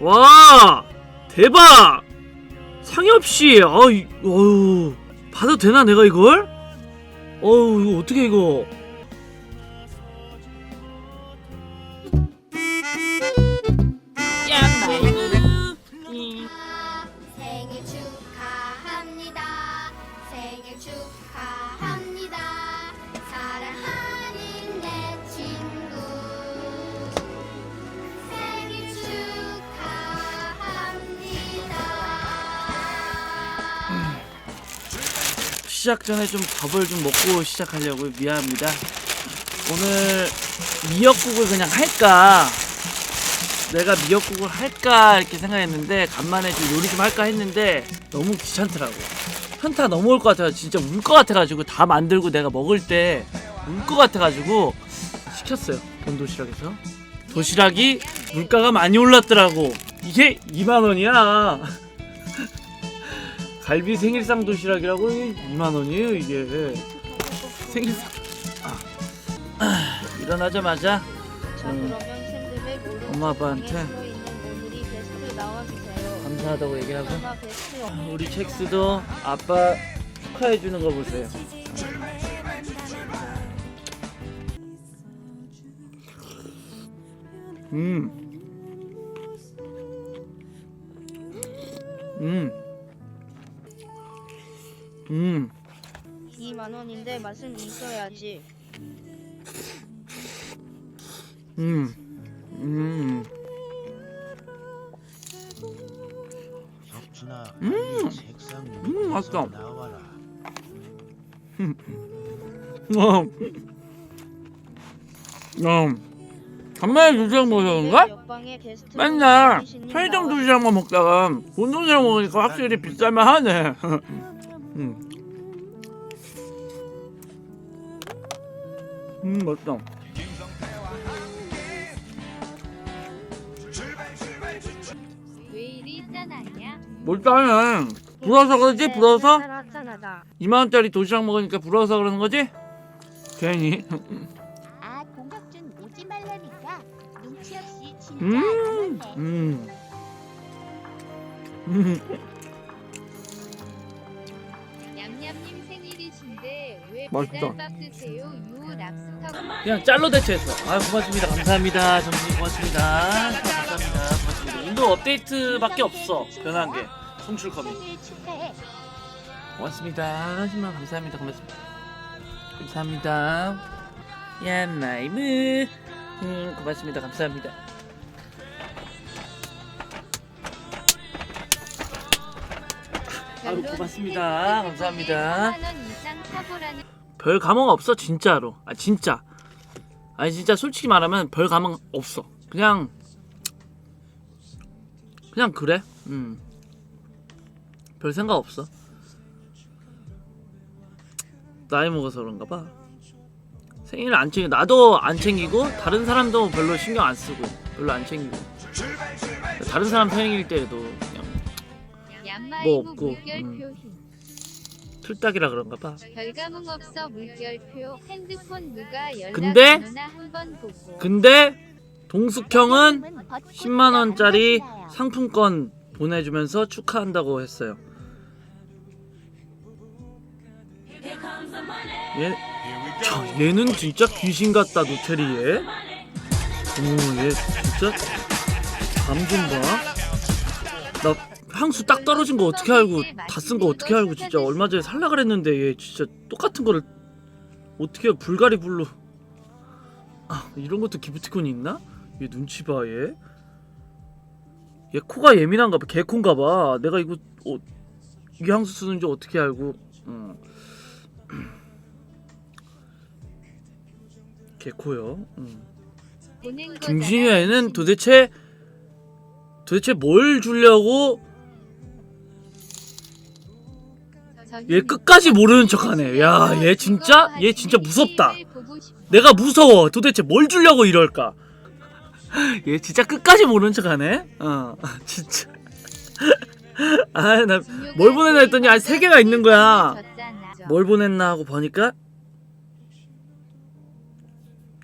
와 대박! 상엽씨 어이 어휴 받아도 되나 내가 이걸? 어우 이거 어떻게 이거 시작 전에 좀 밥을 좀 먹고 시작하려고 미안합니다. 오늘 미역국을 그냥 할까? 내가 미역국을 할까? 이렇게 생각했는데 간만에 좀 요리 좀 할까 했는데 너무 귀찮더라고. 현타 넘어올 것 같아 진짜 울 것 같아가지고 다 만들고 내가 먹을 때 울 것 같아가지고 시켰어요 본 도시락에서. 도시락이 물가가 많이 올랐더라고. 이게 2만원이야 갈비 생일상 도시락이라고 2만 원이에요 이게 생일상 아. 아, 일어나자마자 자 음. 그러면 샌드백 오른쪽 엄마, 아빠한테 오늘이 베스트 나와주세요. 감사하다고 얘기하고 엄마 베스트 영- 우리 첵스도 아빠 축하해 주는 거 보세요. 음. 음. 음. 2만 원인데 맛은 있어야지. 음. 음. 혁준아, 음. 책상 음, 맛있다. 나와라. 어. 어. 간만에 도시락 먹었는가? 옆방에 게스트 맨날 신님 편의점 나와- 도시락만 먹다가 본 도시락 먹으니까 확실히 비쌀만 하네. 음. 음 맛있다. 왜 이리 짠하냐? 뭘 짜네. 불어서 그러지? 불어서? 짠하다. 2만 원짜리 도시락 먹으니까 불어서 그러는 거지? 괜히. 아 공각준 오지 말라니까 눈치 없이 진짜 음. 안 왔네. 음. 음. 맛있다. 그냥 짤로 대체해서. 아 고맙습니다. 감사합니다. 정신 고맙습니다. 감사합니다. 고맙습니다. 윈도우 업데이트밖에 없어. 변한 게. 생일 축하해. 고맙습니다. 10만 감사합니다. 고맙습니다. 감사합니다. 얀마이무. 음, 고맙습니다. 감사합니다. 아유, 고맙습니다. 감사합니다. 3만 원 이상 커보라는 별 감흥 없어 진짜로. 아 진짜. 아니 진짜 솔직히 말하면 별 감흥 없어. 그냥 그냥 그래. 음. 별 생각 없어. 나이 먹어서 그런가 봐. 생일 안 챙겨 나도 안 챙기고 다른 사람도 별로 신경 안 쓰고 별로 안 챙기고 다른 사람 생일 때도 그냥 얌마이무 뭐 없고, 힘. 틀딱이라 그런가 봐. 별감흥 없어 물결표 핸드폰 누가 연락 근데? 한번 보고 근데 동숙형은 10만 원짜리 상품권 보내주면서 축하한다고 했어요. 얘, 저, 얘는 진짜 귀신 같다 노체리 얘. 오, 얘 진짜 감좀 봐. 나 향수 딱 떨어진 거 어떻게 알고 다 쓴 거 어떻게 알고 진짜 얼마 전에 살라 그랬는데 얘 진짜 똑같은 거를 어떻게 불가리 불로 아, 이런 것도 기프티콘이 있나? 얘 눈치 봐 얘. 얘 코가 예민한가 봐. 개콘가 봐. 내가 이거 어, 이 향수 쓰는지 어떻게 알고? 어. 개코요. 음. 보낸 거잖아. 김신우에는 도대체 도대체 뭘 주려고 얘 끝까지 모르는 척하네. 야, 얘 진짜 얘 진짜 무섭다. 내가 무서워. 도대체 뭘 주려고 이럴까? 얘 진짜 끝까지 모르는 척하네. 어, 진짜. 아, 나 뭘 보내나 했더니 아 세 개가 있는 거야. 뭘 보냈나 하고 보니까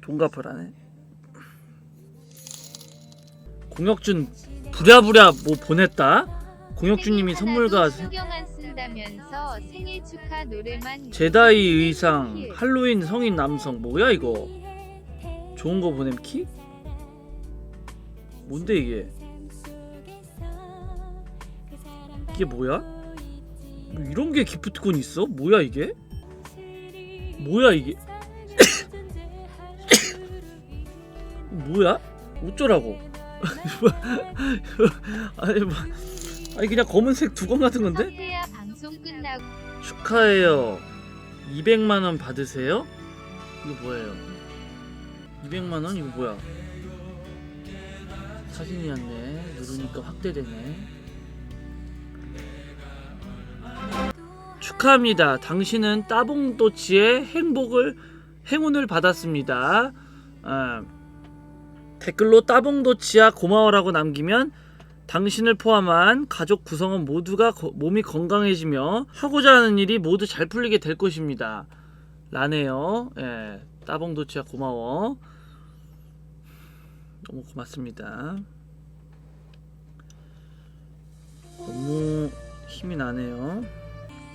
돈 갚으라네. 공혁준 부랴부랴 뭐 보냈다 공혁주님이 선물과 세- 쓴다면서 생일 축하 노래만 제다이 의상 할로윈 성인 남성 뭐야 이거 좋은 거 보냄 키? 뭔데 이게 이게 뭐야? 뭐 이런 게 기프트콘 있어? 뭐야 이게? 뭐야 이게? 뭐야? 어쩌라고? 아니 뭐 아니 그냥 검은색 두건 같은 건데? 방송 끝나고 축하해요. 200만 원 받으세요? 이거 뭐예요? 200만 원 이거 뭐야? 사진이었네. 누르니까 확대되네. 축하합니다. 당신은 따봉도치의 행복을 행운을 받았습니다. 아, 댓글로 따봉도치야 고마워라고 남기면 당신을 포함한 가족 구성원 모두가 거- 몸이 건강해지며 하고자 하는 일이 모두 잘 풀리게 될 것입니다. 라네요. 예, 따봉도치야 고마워. 너무 고맙습니다. 너무 힘이 나네요.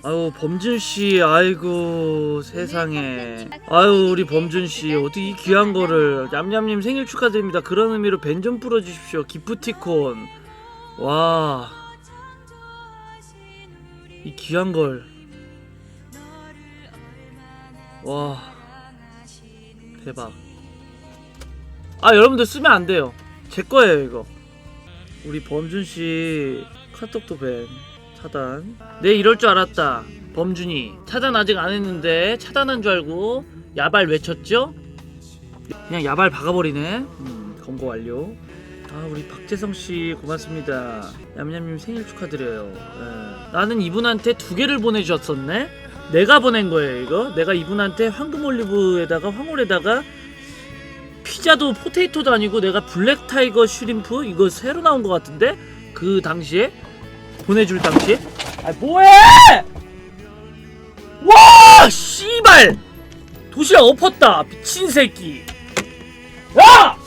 아유 범준 씨, 아이고 세상에. 아유 우리 범준 씨 어떻게 이 귀한 거를 얌얌님 생일 축하드립니다. 그런 의미로 벤 좀 풀어 주십시오. 기프티콘. 와. 이 귀한 걸. 와. 대박. 아, 여러분들 쓰면 안 돼요. 제 거예요, 이거. 우리 범준 씨 카톡도 밴. 차단. 내 이럴 줄 알았다. 범준이. 차단 아직 안 했는데 차단한 줄 알고 야발 외쳤죠? 그냥 야발 박아버리네. 음, 검거 완료. 아 우리 박재성 씨 고맙습니다. 얌얌님 생일 축하드려요. 예. 나는 이분한테 두 개를 보내주셨었네. 내가 보낸 거예요 이거. 내가 이분한테 황금 올리브에다가 황홀에다가 피자도 포테이토도 아니고 내가 블랙 타이거 슈림프 이거 새로 나온 것 같은데 그 당시에 보내줄 당시에. 아 뭐해? 와 씨발 도시락 엎었다 미친 새끼. 야!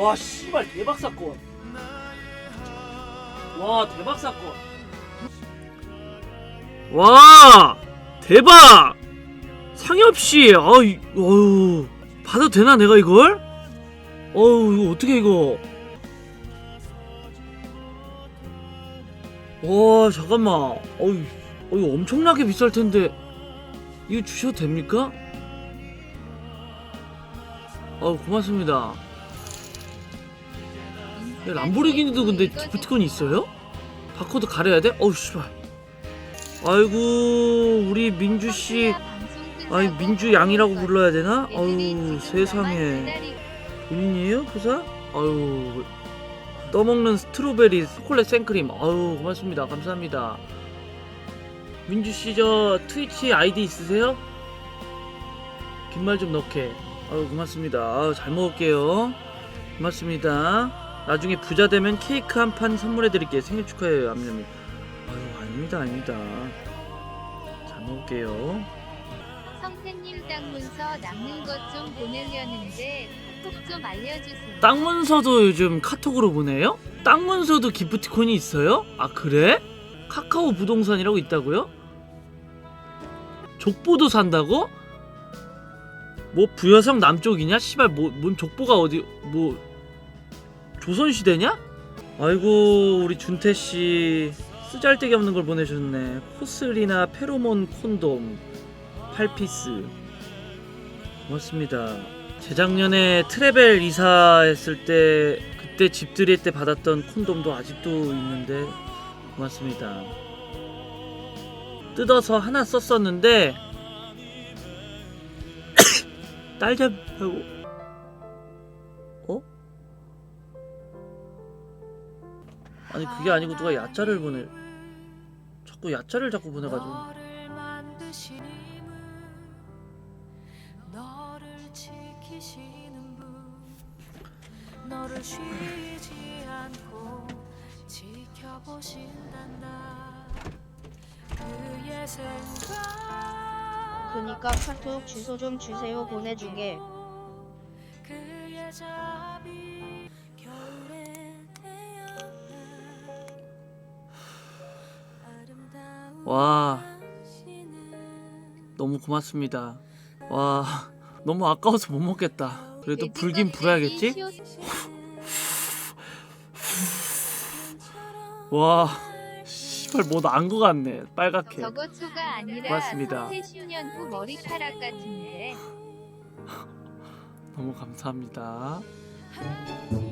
와 씨발 대박 사건. 와 대박 사건. 와 대박. 상엽 씨, 아이, 어유 받아도 되나 내가 이걸? 어우 이거 어떻게 이거? 와 잠깐만, 어이, 어, 이거 엄청나게 비쌀 텐데 이거 주셔도 됩니까? 어 고맙습니다. 야, 람보르기니도 근데 기프티콘이 있어요? 바코드 가려야 돼? 어우 씨발 아이고 우리 민주씨 아니 민주 양이라고 불러야 되나? 아유 세상에 본인이에요 부사? 아유 떠먹는 스트로베리 초콜릿 생크림 아유 고맙습니다 감사합니다 민주씨 저 트위치 아이디 있으세요? 긴 말 좀 넣게 아유 고맙습니다 아유 잘 먹을게요 고맙습니다 나중에 부자 되면 케이크 한 판 선물해 드릴게요. 생일 축하해요, 암냠이. 아유, 아닙니다, 아닙니다. 잘 먹을게요. 성태님 땅 문서 남는 것 좀 보내려는데 톡좀 알려주세요. 땅 문서도 요즘 카톡으로 보내요? 땅 문서도 기프티콘이 있어요? 아, 그래? 카카오 부동산이라고 있다고요? 족보도 산다고? 뭐 부여성 남쪽이냐? 씨발 뭐, 뭔 족보가 어디 뭐 조선시대냐? 아이고 우리 준태씨. 쓰잘데기 없는 걸 보내주셨네. 코슬이나 페로몬 콘돔 8피스. 고맙습니다. 재작년에 트래벨 이사했을 때 그때 집들이 때 받았던 콘돔도 아직도 있는데 고맙습니다. 뜯어서 하나 썼었는데 딸 잡하고 아니 그게 아니고 누가 야자를 보내 자꾸 야자를 자꾸 보내가지고. 그니까 카톡 주소 좀 주세요. 보내주게. 와 너무 고맙습니다. 와 너무 아까워서 못 먹겠다. 그래도 불긴 불어야겠지? 와 씨발 뭐난거 같네 빨갛게. 저거 초가 아니라 고맙습니다. 30년 후 머리카락 같은데. 너무 감사합니다. 한